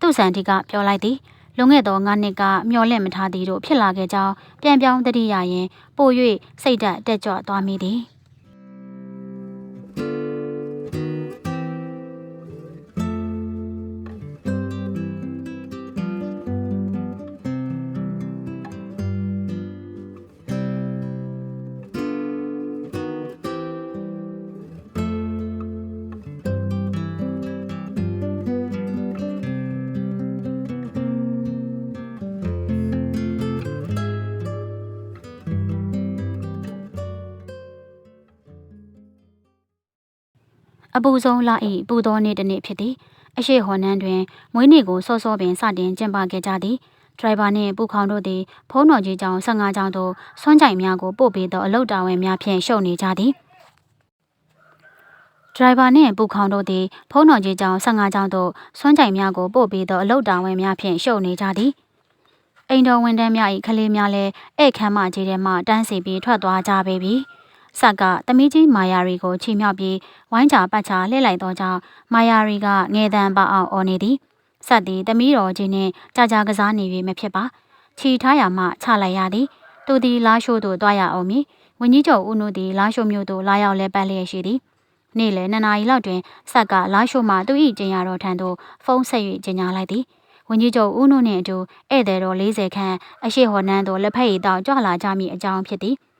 သူ့ဆန်ဒီကပြောလိုက်သည် လွန်ခဲ့သောငါးနှစ်ကမျော်လင့်မထားသည်တို့ဖြစ်လာခဲ့ကြောင်းပြန်ပြောင်းတတိယရင်ပို၍စိတ်ဓာတ်တက်ကြွသွားမိသည် ပူဆုံးလာ၏ပူသောနေ့တစ်နေ့ဖြစ်သည်အရှိဟော်နန်းတွင်မွေးနေ့ကိုစောစောပင်စတင်ကျင်းပခဲ့ကြသည်ဒရိုင်ဘာနှင့်ပူခေါင်တို့သည်ဖုံးတော်ကြီးကျောင်း15ကျောင်းသို့ဆွမ်းကြိုင်များကိုပို့ပေးသောအလုတ်တာဝန်များဖြင့်ရှုပ်နေကြသည်ဒရိုင်ဘာနှင့်ပူခေါင်တို့သည်ဖုံးတော်ကြီးကျောင်း15ကျောင်းသို့ဆွမ်းကြိုင်များကိုပို့ပေးသောအလုတ်တာဝန်များဖြင့်ရှုပ်နေကြသည်အိမ်တော်ဝန်တန်းများ၏ကလေးများလည်းဧည့်ခမ်းမကြီးထဲမှတန်းစီပြီးထွက်သွားကြပေပြီ။ ဆက်ကသမီးကြီးမာယာရီကိုချီမြောက်ပြီးဝိုင်းချပတ်ချလှည့်လိုက်သောကြောင့်မာယာရီကငယ်တန်းပအောင်အော်နေသည်။ဆက်သည်သမီးတော်ကြီးနှင့်ကြာကြာကစားနေ၍မဖြစ်ပါ။ခြီထားရမှချလိုက်ရသည်။သူသည်လာရှိုးသို့တွားရအောင်မည်။ဝင်းကြီးကျော်ဦးနုသည်လာရှိုးမြို့သို့လာရောက်လဲပတ်လျက်ရှိသည်။နေ့လယ်နှစ်နာရီလောက်တွင်ဆက်ကလာရှိုးမှသူ၏ကျင်ရတော်ထံသို့ဖုန်းဆက်၍ကျင်ညာလိုက်သည်။ဝန်ကြီးချုပ်ဦးနုနှင့်အတူဧည့်သည်တော်40ခန့်အရှိဟော်နန်းသို့လက်ဖက်ရည်တောက်ကြွလာကြမည်အကြောင်းဖြစ်သည်။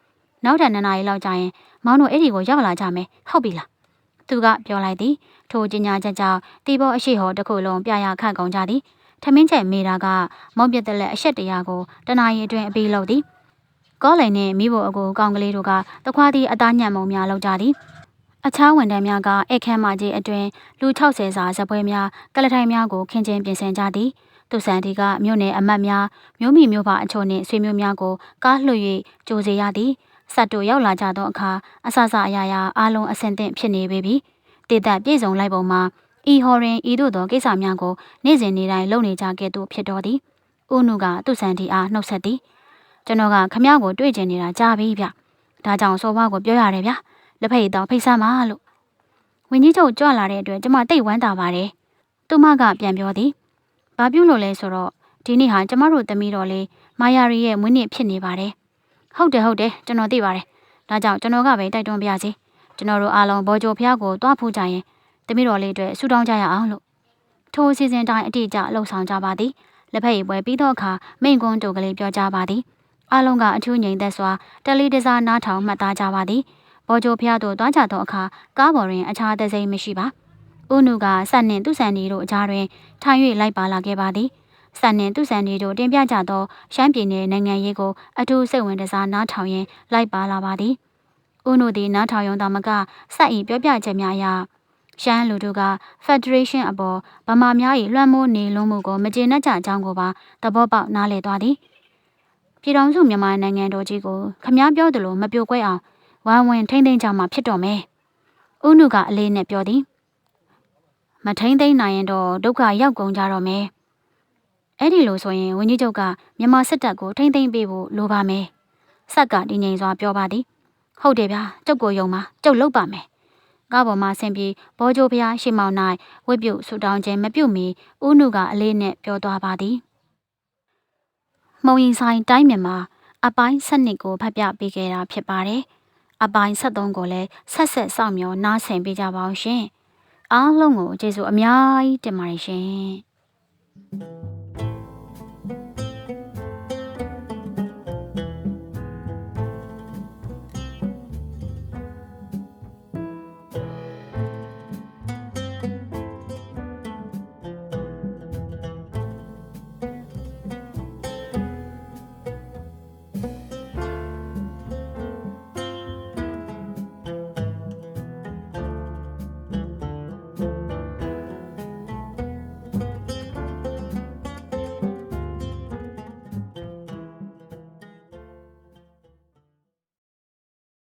နောက်ထပ်နှစ်နာရီလောက်ကြာရင်မောင်တို့အဲ့ဒီကိုရောက်လာကြမယ်ဟုတ်ပြီလား။သူကပြောလိုက်သည်။ထိုကျင်ညာချက်ကြောင့်တီဘောအရှိဟော်တစ်ခုလုံးပြရခန့်ကုန်ကြသည်။ထမင်းချက်မေတာကမောင်ပြက်တဲ့လက်အဆက်တရာကိုတနာရီအတွင်းအပြီးလုပ်သည်။ကောလိန်နှင့်မိဖို့အကူကောင်ကလေးတို့ကတခွားသည့်အသားညံ့မုံများလောက်ကြသည်။အခြားဝန်ထမ်းများကဧည့်ခမ်းမကြီးအတွင်လူ60စာဇပွဲများကလထိုင်များကိုခင်းကျင်းပြင်ဆင်ကြသည်သူဆန်တီကမြို့နယ်အမတ်များမြို့မိမြို့ပါအချို့နှင့်ဆွေမျိုးများကိုကားလွှတ်၍ကြိုစေရသည် စက်တို့ရောက်လာကြသောအခါအဆဆအရာရာအားလုံးအဆင်သင့်ဖြစ်နေပေပြီတေသက်ပြေဆုံးလိုက်ပုံမှာဤဟော်ရင်ဤတို့သောကိစ္စများကိုနေ့စဉ်နေ့တိုင်းလုပ်နေကြကဲ့သို့ဖြစ်တော်သည်ဦးနုကသူ့ဆန်တီအားနှုတ်ဆက်သည်ကျွန်တော်ကခမ ्या ကိုတွေ့ကျင်နေတာကြားပြီဗျဒါကြောင့်စောဘွားကိုပြောရတယ်ဗျလက်ဖက်ရည်တောင်ဖိတ်ဆမ်းပါလို့ဝင်းကြီးချုပ်ကြွလာတဲ့အတွက်ကျမတိတ်ဝမ်းသာပါတယ်သူမကပြန်ပြောသည်ဘာပြုလို့လဲဆိုတော့ဒီနေ့ဟာကျမတို့သမီးတော်လေးမာယာရီရဲ့မွေးနေ့ဖြစ်နေပါတယ် ဟုတ်တယ်ဟုတ်တယ်ကျွန်တော်သိပါတယ်ဒါကြောင့်ကျွန်တော်ကပဲတိုက်တွန်းပြစီကျွန်တော်တို့အားလုံးဘော်ဂျိုဖျားကိုတွားဖူးကြရင်သမီးတော်လေးအတွက်ဆူတောင်းကြရအောင်လို့ထိုအစီအစဉ်တိုင်းအတိအကျလှုပ်ဆောင်ကြပါသည်လက်ဖက်ရည်ပွဲပြီးတော့အခါမိန်ကွန်းတို့ကလေးပြောကြပါသည်အားလုံးကအထူးငြိမ်သက်စွာတယ်လီတစားနားထောင်မှတ်သားကြပါသည်ဘော်ဂျိုဖျားတို့တွားကြသောအခါကားပေါ်တွင်အခြားသစိမ့်မရှိပါဦးနုကဆက်နှင့်သူ့ဆန်ဒီတို့အကြားတွင်ထိုင်၍လိုက်ပါလာခဲ့ပါသည် ဆန်နှင့်သူ့ဆန်ဒီတို့တင်ပြကြသောရှမ်းပြည်နယ်နိုင်ငံရေးကိုအထူးစိတ်ဝင်စားနားထောင်ရင်းလိုက်ပါလာပါသည်ဦးနုသည်နားထောင်ရုံသာမကဆက်ဤပြောပြချက်များအရရှမ်းလူတို့က Federation အပေါ်ဗမာများ၏လွှမ်းမိုးနေလုံးမှုကိုမကျေနပ်ကြအကြောင်းကိုပါသဘောပေါက်နားလည်သွားသည်ပြည်တော်စုမြန်မာနိုင်ငံတော်ကြီးကိုခမားပြောသလိုမပြိုကွဲအောင်ဝိုင်းဝန်းထိမ့်သိမ်းကြမှာဖြစ်တော်မယ်။ဦးနုကအလေးနဲ့ပြောသည်မထိန်သိမ်းနိုင်ရင်တော့ဒုက္ခရောက်ကုန်ကြတော့မယ်။ အဲ့ဒီလိုဆိုရင်ဝင်းကြီးချုပ်ကမြန်မာစစ်တပ်ကိုထိန်သိမ်းပေးဖို့လိုပါမယ်။ဆက်ကတည်ငြိမ်စွာပြောပါသည်။ဟုတ်တယ်ဗျာကျုပ်ကိုယုံပါကျုပ်လုပ်ပါမယ်။ကားပေါ်မှာဆင်ပြီးဘောဂျိုဖျားရှေ့မောင်၌ဝိပြုတ်ဆူတောင်းခြင်းမပြုတ်မီဦးနုကအလေးနဲ့ပြောသွားပါသည်။မုံရင်ဆိုင်တိုင်းမြန်မာအပိုင်း၁၂ကိုဖတ်ပြပေးခဲ့တာဖြစ်ပါတယ်။အပိုင်း73ကိုလည်းဆက်ဆက်စောင့်မျှော်နားဆင်ပေးကြပါအောင်ရှင်။အားလုံးကိုကျေးဇူးအများကြီးတင်ပါတယ်ရှင်။